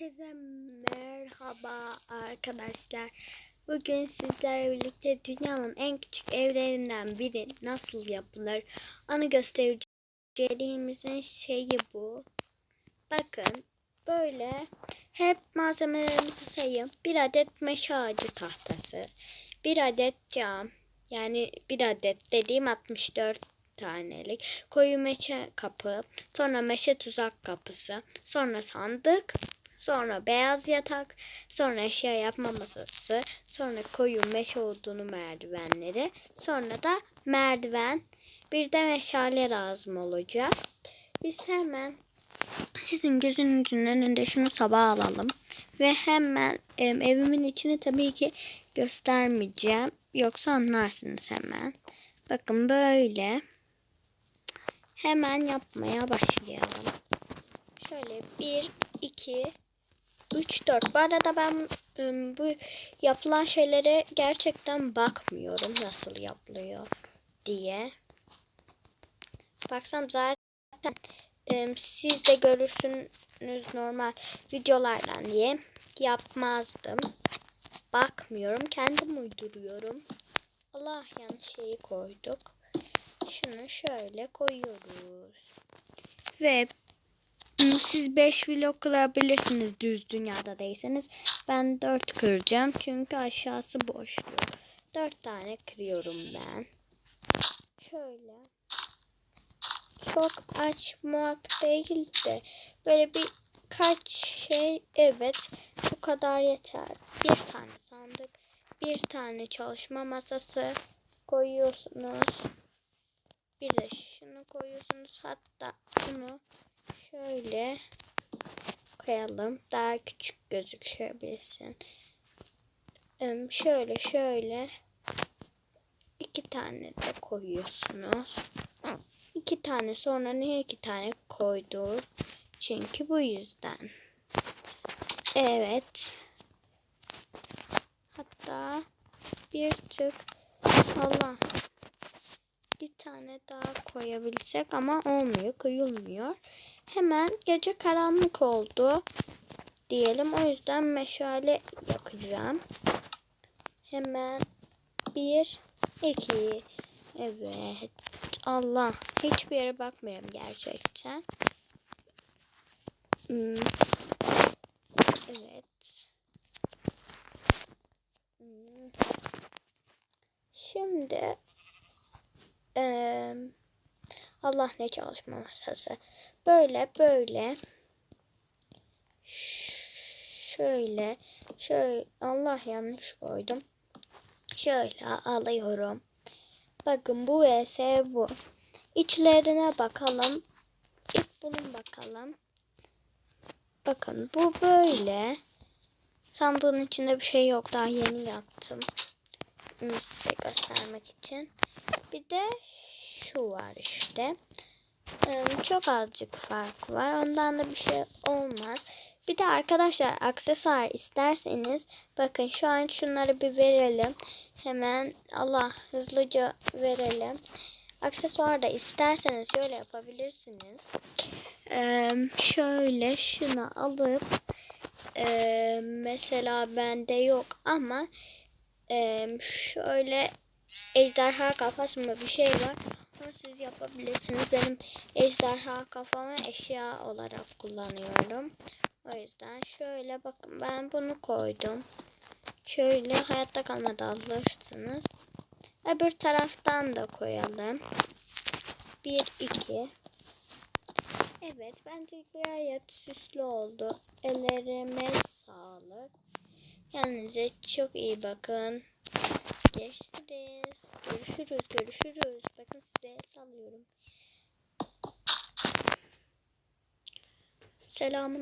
Herkese merhaba arkadaşlar. Bugün sizlerle birlikte dünyanın en küçük evlerinden biri nasıl yapılır onu göstereceğimizin şeyi bu. Bakın böyle hep malzemelerimizi sayayım. Bir adet meşe ağacı tahtası, bir adet cam yani bir adet dediğim 64 tanelik koyu meşe kapı, sonra meşe tuzak kapısı, sonra sandık, sonra beyaz yatak, sonra eşya yapma masası, sonra koyu meşe odunu merdivenleri, sonra da merdiven, bir de meşale lazım olacak. Biz hemen sizin gözünüzün önünde şunu sabah alalım ve hemen evimin içini tabii ki göstermeyeceğim. Yoksa anlarsınız hemen. Bakın böyle. Hemen yapmaya başlayalım. Şöyle 1, 2, 3, 4. Bu arada ben bu yapılan şeylere gerçekten bakmıyorum nasıl yapılıyor diye. Baksam zaten siz de görürsünüz normal videolardan diye yapmazdım. Bakmıyorum. Kendim uyduruyorum. Allah yanlış şeyi koyduk. Şunu şöyle koyuyoruz. Ve siz 5 vlog kırabilirsiniz düz dünyada değilseniz. Ben 4 kıracağım çünkü aşağısı boşluğu. 4 tane kırıyorum ben. Şöyle. Çok açmak değil de böyle bir kaç şey evet bu kadar yeter. Bir tane sandık, bir tane çalışma masası koyuyorsunuz. Bir de şunu koyuyorsunuz. Hatta bunu şöyle koyalım. Daha küçük gözükebilsin. Şöyle şöyle iki tane de koyuyorsunuz. İki tane sonra niye iki tane koydu? Çünkü bu yüzden. Evet. Hatta bir tık bir tane daha koyabilsek ama olmuyor, koyulmuyor. Hemen gece karanlık oldu diyelim. O yüzden meşale yakacağım. Hemen bir, iki. Evet. Allah. Hiçbir yere bakmıyorum gerçekten. Hmm. Evet. Hmm. Şimdi eee, Allah ne çalışma masası. Böyle böyle şöyle şöyle Allah yanlış koydum. Şöyle alıyorum. Bakın bu vs bu. İçlerine bakalım. İlk bunun bakalım. Bakın bu böyle. Sandığın içinde bir şey yok. Daha yeni yaptım. Size göstermek için. Bir de şu var işte. Çok azıcık fark var. Ondan da bir şey olmaz. Bir de arkadaşlar aksesuar isterseniz bakın şu an şunları bir verelim. Hemen Allah hızlıca verelim. Aksesuar da isterseniz şöyle yapabilirsiniz. Ee, şöyle şunu alıp ee, mesela bende yok ama şöyle ejderha kafası mı bir şey var. Onu siz yapabilirsiniz. Benim ejderha kafamı eşya olarak kullanıyorum. O yüzden şöyle bakın ben bunu koydum. Şöyle hayatta kalmada alırsınız. Öbür taraftan da koyalım. Bir iki. Evet bence gayet süslü oldu. Ellerime sağlık. Kendinize çok iyi bakın. Görüşürüz. Görüşürüz. Görüşürüz. Bakın size sallıyorum. Selamun